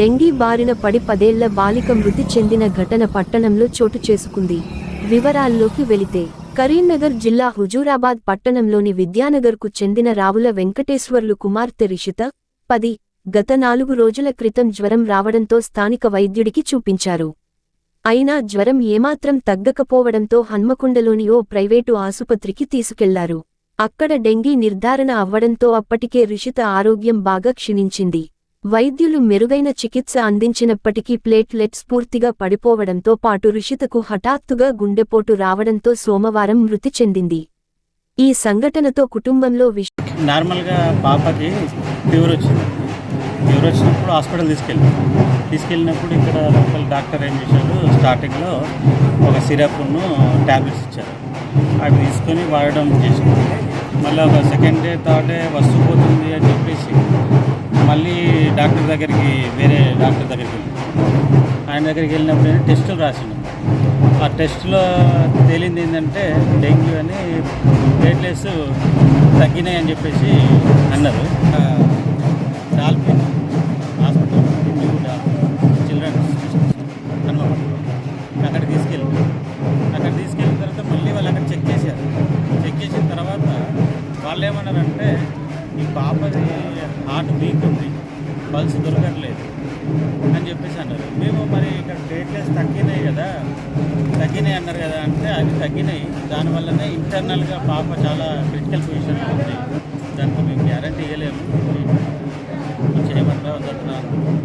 Dengue బారిన పడి పదేళ్ళ బాలిక మృతి చెందిన ఘటన పట్టణంలో చోటు చేసుకుంది. వివరాల్లోకి వెళితే కరీంనగర్ జిల్లా హుజూరాబాద్ పట్టణంలోని విద్యానగర్కు చెందిన రావుల వెంకటేశ్వర్లు కుమార్తె రిషిత పది గత నాలుగు రోజుల క్రితం జ్వరం రావడంతో స్థానిక వైద్యుడికి చూపించారు. అయినా జ్వరం ఏమాత్రం తగ్గకపోవడంతో హన్మకొండలోని ఓ ప్రైవేటు ఆసుపత్రికి తీసుకెళ్ళారు. అక్కడ డెంగీ నిర్ధారణ అవ్వడంతో అప్పటికే రిషిత ఆరోగ్యం బాగా క్షీణించింది. వైద్యులు మెరుగైన చికిత్స అందించినప్పటికీ ప్లేట్లెట్స్ పూర్తిగా పడిపోవడంతో పాటు రుషితకు హఠాత్తుగా గుండెపోటు రావడంతో సోమవారం మృతి చెందింది. ఈ సంఘటనతో కుటుంబంలో విష నార్మల్గా పాపకి ఫీవర్ వచ్చింది. ఫీవర్ వచ్చినప్పుడు హాస్పిటల్ తీసుకెళ్ళి. తీసుకెళ్ళినప్పుడు ఇక్కడ లోకల్ డాక్టర్ ఏం చేశారు స్టార్టింగ్లో ఒక సిరప్ను ట్యాబ్లెట్స్ ఇచ్చారు. అవి తీసుకొని వాడడం చేసింది మళ్ళీ ఒక సెకండ్ డే థర్డ్ డే వస్తుపోతుంది అని డాక్టర్ దగ్గరికి వేరే డాక్టర్ దగ్గరికి వెళ్ళి ఆయన దగ్గరికి వెళ్ళినప్పుడు టెస్టులు రాసిండు ఆ టెస్ట్లో తేలింది ఏంటంటే డెంగ్యూ అని ప్లేట్లెస్ తగ్గినాయి అని చెప్పేసి అన్నారు. Dolphin hospital new Dolphin children's అన్నమాట అక్కడ తీసుకెళ్ళి అక్కడ తీసుకెళ్ళిన తర్వాత మళ్ళీ వాళ్ళు అక్కడ చెక్ చేశారు. చెక్ చేసిన తర్వాత వాళ్ళు ఏమన్నారంటే ఈ పాపది హార్ట్ వీక్ ఉంది. పల్స్ దొరకట్లేదు అని చెప్పేసి అన్నారు. మేము మరి ఇక్కడ ప్లేట్లెస్ తగ్గినాయి కదా తగ్గినాయి అన్నారు కదా అంటే అవి తగ్గినాయి. దానివల్లనే ఇంటర్నల్గా పాప చాలా క్రిటికల్ పొజిషన్లో ఉంది. దానికి మేము గ్యారంటీ ఇవ్వలేము చేయమంటారా వద్దంటారా